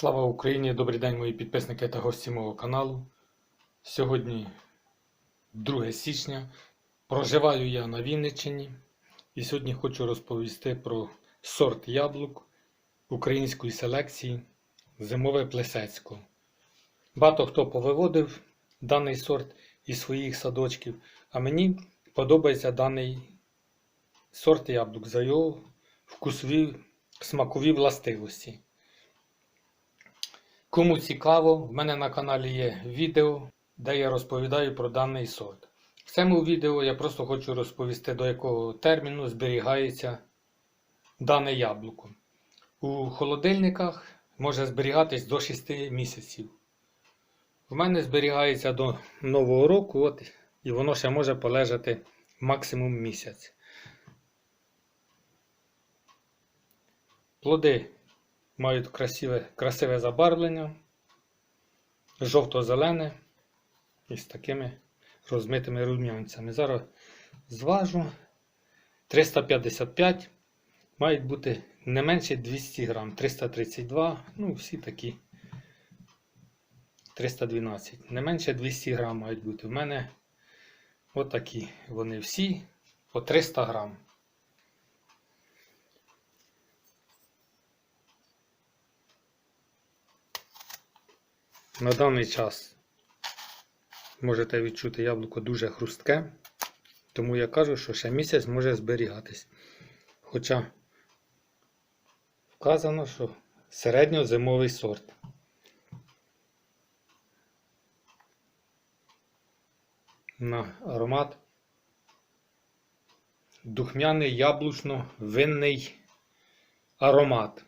Слава Україні! Добрий день, мої підписники та гості мого каналу. Сьогодні 2 січня. Проживаю я на Вінниччині і сьогодні хочу розповісти про сорт яблук української селекції Зимове Плесецько. Багато хто повиводив даний сорт із своїх садочків, а мені подобається даний сорт яблук за його вкусові смакові властивості. Кому цікаво, в мене на каналі є відео, де я розповідаю про даний сорт. В цьому відео я просто хочу розповісти, до якого терміну зберігається дане яблуко. У холодильниках може зберігатись до 6 місяців. В мене зберігається до Нового року, от, і воно ще може полежати максимум місяць. Плоди мають красиве, красиве забарвлення, жовто-зелене і з такими розмитими рум'янцями. Зараз зважу 355, мають бути не менше 200 грам, 332, ну всі такі 312. Не менше 200 грам мають бути. У мене отакі вони всі по 300 грам. На даний час можете відчути яблуко дуже хрустке, тому я кажу, що ще місяць може зберігатись. Хоча вказано, що середньозимовий сорт. На аромат духмяний яблучно-винний аромат.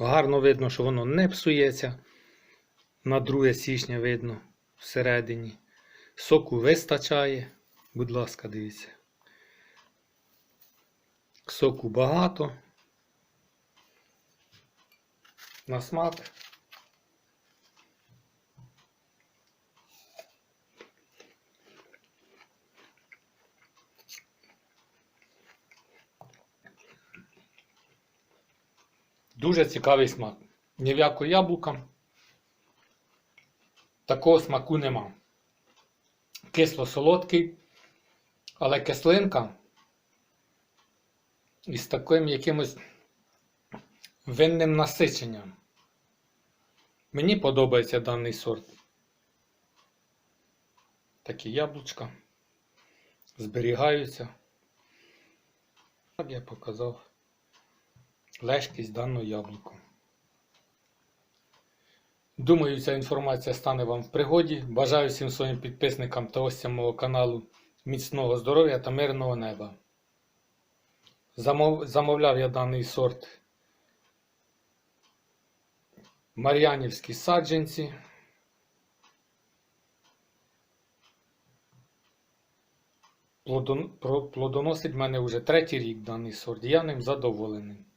Гарно видно, що воно не псується. На 2 січня видно всередині. Соку вистачає. Будь ласка, дивіться. Соку багато. На смак. Дуже цікавий смак. Ні яку яблука. Такого смаку нема. Кисло-солодкий, але кислинка із таким якимось винним насиченням. Мені подобається даний сорт. Такі яблучка зберігаються. Так я показав лежкість даного яблука. Думаю, ця інформація стане вам в пригоді. Бажаю всім своїм підписникам та гостям мого каналу міцного здоров'я та мирного неба. Замов... Замовляв я даний сорт Мар'янівські саджанці. Плодон... Плодоносить мене вже третій рік даний сорт. Я ним задоволений.